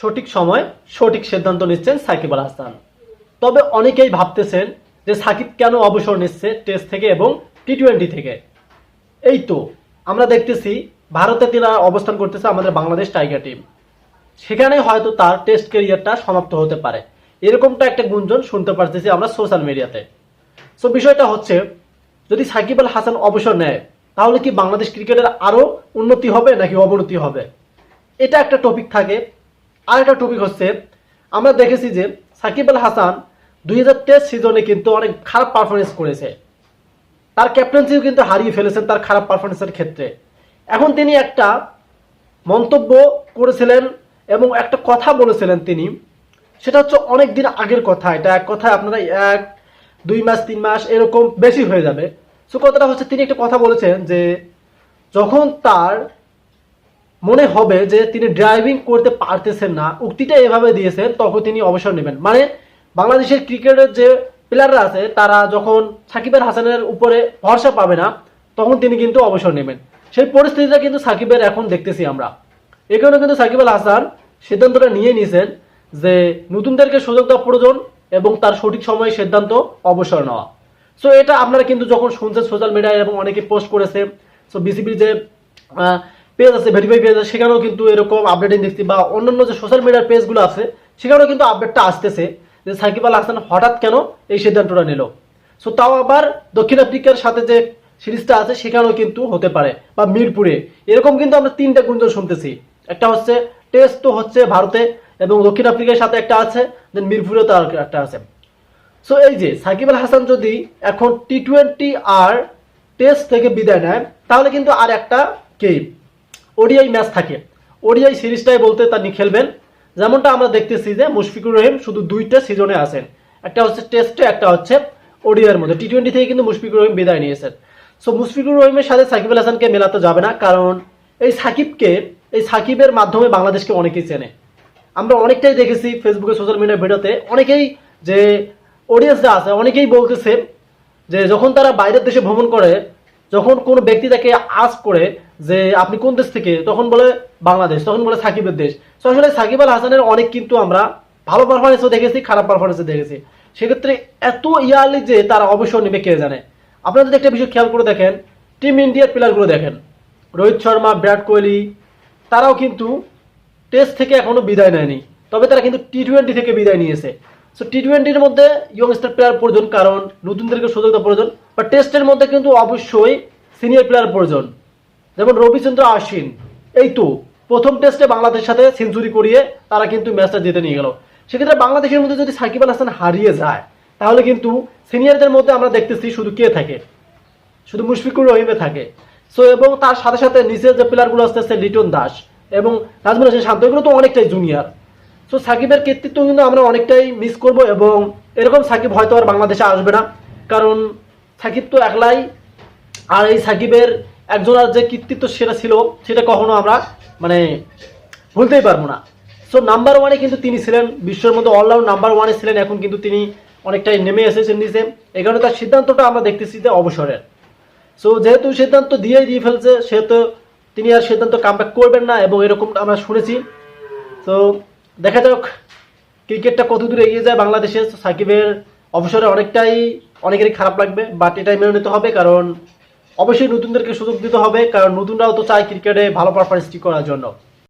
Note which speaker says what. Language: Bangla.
Speaker 1: সঠিক সময়, সঠিক সিদ্ধান্ত নিচ্ছেন সাকিব আল হাসান। তবে অনেকেই ভাবতেছেন যে সাকিব কেন অবসর নিচ্ছে টেস্ট থেকে এবং টি টোয়েন্টি থেকে। এই তো, আমরা দেখতেছি ভারতে তিনি অবস্থান করতেছে আমাদের বাংলাদেশ টাইগার টিম। সেখানে হয়তো তার টেস্ট কেরিয়ারটা সমাপ্ত হতে পারে। এরকমটা একটা গুঞ্জন শুনতে পারতেছি আমরা সোশ্যাল মিডিয়াতে। সো বিষয়টা হচ্ছে, যদি সাকিব আল হাসান অবসর নেয়, তাহলে কি বাংলাদেশ ক্রিকেটের আরও উন্নতি হবে নাকি অবনতি হবে? এটা একটা টপিক থাকে। আর একটা টপিক হচ্ছে, আমরা দেখেছি যে সাকিব আল হাসান দুই হাজার তেইশ সিজনে কিন্তু অনেক খারাপ পারফরমেন্স করেছে। তার ক্যাপ্টেন্সিও কিন্তু হারিয়ে ফেলেছেন তার খারাপ পারফরমেন্সের ক্ষেত্রে। এখন তিনি একটা মন্তব্য করেছিলেন এবং একটা কথা বলেছিলেন তিনি, সেটা হচ্ছে অনেক দিন আগের কথা। এটা এক কথায় আপনারা এক, দুই মাস, তিন মাস এরকম বেশি হয়ে যাবে। সো কথাটা হচ্ছে, তিনি একটা কথা বলেছেন যে যখন তার মনে হবে যে তিনি ড্রাইভিং করতে পারতেছেন না, উক্তিটা এভাবে দিয়েছেন, তখন তিনি অবসর নেবেন। মানে বাংলাদেশের ক্রিকেটের যে প্লেয়াররা আছে, তারা যখন সাকিবের হাসানের উপরে ভরসা পাবে না, তখন তিনি কিন্তু অবসর নেবেন। সেই পরিস্থিতিটা কিন্তু সাকিবের এখন দেখতেছি আমরা। এ কারণে কিন্তু সাকিব আল হাসান সিদ্ধান্তটা নিয়ে নিয়েছেন যে নতুনদেরকে সুযোগ দেওয়া প্রয়োজন এবং তার সঠিক সময়ে সিদ্ধান্ত অবসর নেওয়া। সো এটা আপনারা কিন্তু যখন শুনছেন সোশ্যাল মিডিয়ায় এবং অনেকে পোস্ট করেছে সো বিসিবির যে পেজ আছে ভেরিফাই পেজ আছে, সেখানেও কিন্তু এরকম আপডেটিং দেখছি বা অন্যান্য যে সোশ্যাল মিডিয়ার পেজগুলো আছে, সেখানেও কিন্তু আপডেটটা আসতেছে যে সাকিব আল হাসান হঠাৎ কেন এই সিদ্ধান্তটা নিল। সো তাও আবার দক্ষিণ আফ্রিকার সাথে যে সিরিজটা আছে, সেখানেও কিন্তু হতে পারে বা মিরপুরে। এরকম কিন্তু আমরা তিনটা গুঞ্জন শুনতেছি। একটা হচ্ছে টেস্ট তো হচ্ছে ভারতে এবং দক্ষিণ আফ্রিকার সাথে একটা আছে দেন মিরপুরে তো আর একটা আছে। সো এই যে সাকিব আল হাসান যদি এখন টি টোয়েন্টি আর টেস্ট থেকে বিদায় নেয়, তাহলে কিন্তু আর একটা কে ওডিআই ম্যাচ থাকে। ওডিআই সিরিজটাই বলতে তিনি খেলবেন। যেমনটা আমরা দেখতেছি যে মুশফিকুর রহিম শুধু দুইটা সিজনে আছেন। একটা হচ্ছে টেস্টে, একটা হচ্ছে ওডিআইয়ের মধ্যে। টি টোয়েন্টি থেকে কিন্তু মুশফিকুর রহিম বিদায় নিয়েছেন। সো মুশফিকুর রহিমের সাথে সাকিব আল হাসানকে মেলাতে যাবে না, কারণ এই সাকিবকে, এই সাকিবের মাধ্যমে বাংলাদেশকে অনেকেই চেনে। আমরা অনেকটাই দেখেছি ফেসবুকে সোশ্যাল মিডিয়া ভিডিওতে। অনেকেই যে অডিয়েন্সরা আছে, অনেকেই বলতেছে যে যখন তারা বাইরের দেশে ভ্রমণ করে যখন কোনো ব্যক্তি তাকে আজ করে যে আপনি কোন দেশ থেকে, তখন বলে বাংলাদেশ, তখন বলে সাকিবের দেশ। তো আসলে সাকিব আল হাসানের অনেক কিন্তু আমরা ভালো পারফরমেন্সও দেখেছি, খারাপ পারফরমেন্সও দেখেছি। সেক্ষেত্রে এত ইয়ারলি যে তারা অবসর নেবে, কে জানে? আপনারা যদি একটা বিষয় খেয়াল করে দেখেন টিম ইন্ডিয়ার প্লেয়ারগুলো দেখেন। রোহিত শর্মা, বিরাট কোহলি, তারাও কিন্তু টেস্ট থেকে এখনও বিদায় নেয়নি। তবে তারা কিন্তু টি টোয়েন্টি থেকে বিদায় নিয়েছে। সো টি টোয়েন্টির মধ্যে ইয়ংস্টার প্লেয়ার প্রয়োজন, কারণ নতুনদেরকে সুযোগ দেওয়া প্রয়োজন। বা টেস্টের মধ্যে কিন্তু অবশ্যই সিনিয়র প্লেয়ার প্রয়োজন। যেমন রবিচন্দ্র আশ্বিন, এই তো, প্রথম টেস্টে বাংলাদেশের সাথে সেঞ্চুরি করিয়ে তারা কিন্তু ম্যাচটা জিতে নিয়ে গেল। সেক্ষেত্রে বাংলাদেশের মধ্যে যদি সাকিব আল হাসান হারিয়ে যায়, তাহলে কিন্তু সিনিয়রদের মধ্যে আমরা দেখতেছি শুধু কে থাকে? শুধু মুশফিকুর রহিমে থাকে। সো এবং তার সাথে সাথে নিচের যে প্লেয়ারগুলো আসতেছে লিটন দাস এবং নাজমুল হোসেন শান্ত, এগুলো তো অনেকটাই জুনিয়র সো সাকিবের কৃতিত্ব কিন্তু আমরা অনেকটাই মিস করব এবং এরকম সাকিব হয়তো আর বাংলাদেশে আসবে না। কারণ সাকিব তো একলাই, আর এই সাকিবের একজনের যে কৃতিত্ব সেটা ছিল, সেটা কখনো আমরা মানে ভুলতেই পারব না। সো নাম্বার ওয়ানে কিন্তু তিনি ছিলেন, বিশ্বের মধ্যে অলরাউন্ড নাম্বার ওয়ানে ছিলেন, এখন কিন্তু তিনি অনেকটাই নেমে এসেছেন নিচে। এই কারণে তার সিদ্ধান্তটা আমরা দেখতেছি যে অবসরের। সো যেহেতু সিদ্ধান্ত দিয়েই দিয়ে ফেলছে, সেহেতু তিনি আর সিদ্ধান্ত কামব্যাক করবেন না, এবং এরকম আমরা শুনেছি। তো দেখা যাক, ক্রিকেটটা কত দূর এগিয়ে যায় বাংলাদেশে। সাকিবের অবসরে অনেকটাই অনেকেরই খারাপ লাগবে বাট এটাই মেনে নিতে হবে কারণ অবশ্যই নতুনদেরকে সুযোগ দিতে হবে, কারণ নতুনরাও তো চায় ক্রিকেটে ভালো পারফরমেন্সটি করার জন্য।